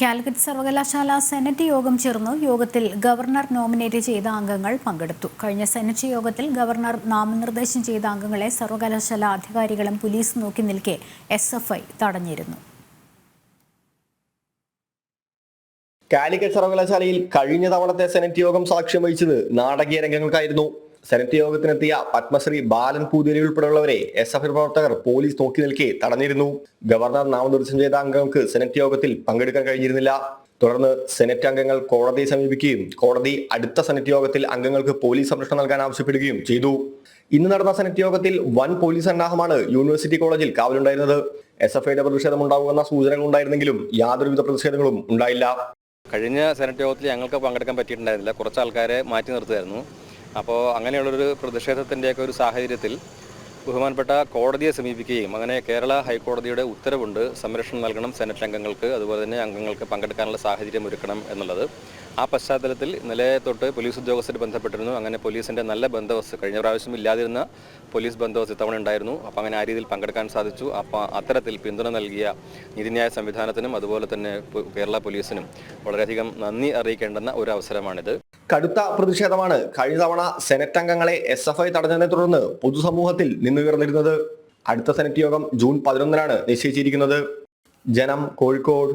കാലിക്കറ്റ് സർവകലാശാല സെനറ്റ് യോഗം ചേർന്നു യോഗത്തിൽ ഗവർണർ നോമിനേറ്റ് ചെയ്ത അംഗങ്ങൾ പങ്കെടുത്തു. കഴിഞ്ഞ സെനറ്റ് യോഗത്തിൽ ഗവർണർ നാമനിർദ്ദേശം ചെയ്ത അംഗങ്ങളെ സർവകലാശാല അധികാരികളും പോലീസ് നോക്കി നിൽക്കെ എസ് എഫ് ഐ തടഞ്ഞിരുന്നു. കാലിക്കറ്റ് സർവകലാശാലയിൽ കഴിഞ്ഞ തവണത്തെ സെനറ്റ് യോഗം സാക്ഷ്യം വഹിച്ചത് നാടകീയ രംഗങ്ങൾക്കായിരുന്നു. സെനറ്റ് യോഗത്തിനെത്തിയ പത്മശ്രീ ബാലൻ പൂതിരി ഉൾപ്പെടെയുള്ളവരെ എസ് എഫ് പ്രവർത്തകർ പോലീസ് തോക്കി നിൽക്കെ തടഞ്ഞിരുന്നു. ഗവർണർ നാമനിർദ്ദേശം ചെയ്ത അംഗങ്ങൾക്ക് സെനറ്റ് യോഗത്തിൽ പങ്കെടുക്കാൻ കഴിഞ്ഞിരുന്നില്ല. തുടർന്ന് സെനറ്റ് അംഗങ്ങൾ കോടതിയെ സമീപിക്കുകയും കോടതി അടുത്ത സെനറ്റ് യോഗത്തിൽ അംഗങ്ങൾക്ക് പോലീസ് സംരക്ഷണം നൽകാൻ ആവശ്യപ്പെടുകയും ചെയ്തു. ഇന്ന് നടന്ന സെനറ്റ് യോഗത്തിൽ വൻ പോലീസ് സന്നാഹമാണ് യൂണിവേഴ്സിറ്റി കോളേജിൽ കാവലുണ്ടായിരുന്നത്. എസ് എഫ് ഐയുടെ പ്രതിഷേധം ഉണ്ടാകുമെന്ന സൂചനകൾ ഉണ്ടായിരുന്നെങ്കിലും യാതൊരുവിധ പ്രതിഷേധങ്ങളും ഉണ്ടായില്ല. കഴിഞ്ഞ സെനറ്റ് യോഗത്തിൽ ഞങ്ങൾക്ക് പങ്കെടുക്കാൻ പറ്റിയിട്ടുണ്ടായിരുന്നില്ല. കുറച്ച് ആൾക്കാരെ മാറ്റി നിർത്തുമായിരുന്നു അപ്പോൾ അങ്ങനെയുള്ളൊരു പ്രതിഷേധത്തിന്റെയൊക്കെ ഒരു സാഹചര്യത്തിൽ ബഹുമാനപ്പെട്ട കോടതിയെ സമീപിക്കുകയും അങ്ങനെ കേരള ഹൈക്കോടതിയുടെ ഉത്തരവുണ്ട് സംരക്ഷണം നൽകണം സെനറ്റ് അംഗങ്ങൾക്ക് അതുപോലെ തന്നെ അംഗങ്ങൾക്ക് പങ്കെടുക്കാനുള്ള സാഹചര്യം ഒരുക്കണം എന്നുള്ളത്. ആ പശ്ചാത്തലത്തിൽ ഇന്നലെ തൊട്ട് പോലീസ് ഉദ്യോഗസ്ഥർ ബന്ധപ്പെട്ടിരുന്നു. അങ്ങനെ പോലീസിന്റെ നല്ല ബന്ദോബസ്ത് കഴിഞ്ഞ പ്രാവശ്യം ഇല്ലാതിരുന്ന പോലീസ് ബന്ധവസ് ഇത്തവണ ഉണ്ടായിരുന്നു. അപ്പോൾ അങ്ങനെ ആ രീതിയിൽ പങ്കെടുക്കാൻ സാധിച്ചു. അപ്പോൾ അത്തരത്തിൽ പിന്തുണ നൽകിയ നീതിന്യായ സംവിധാനത്തിനും അതുപോലെ തന്നെ കേരള പോലീസിനും വളരെയധികം നന്ദി അറിയിക്കേണ്ടുന്ന ഒരു അവസരമാണിത്. കടുത്ത പ്രതിഷേധമാണ് കഴിഞ്ഞ തവണ സെനറ്റ് അംഗങ്ങളെ എസ് എഫ് ഐ തടഞ്ഞതിനെ തുടർന്ന് പൊതുസമൂഹത്തിൽ നിന്നുയർന്നിരുന്നത് അടുത്ത സെനറ്റ് യോഗം ജൂൺ പതിനൊന്നിനാണ് നിശ്ചയിച്ചിരിക്കുന്നത്. ജനം കോഴിക്കോട്.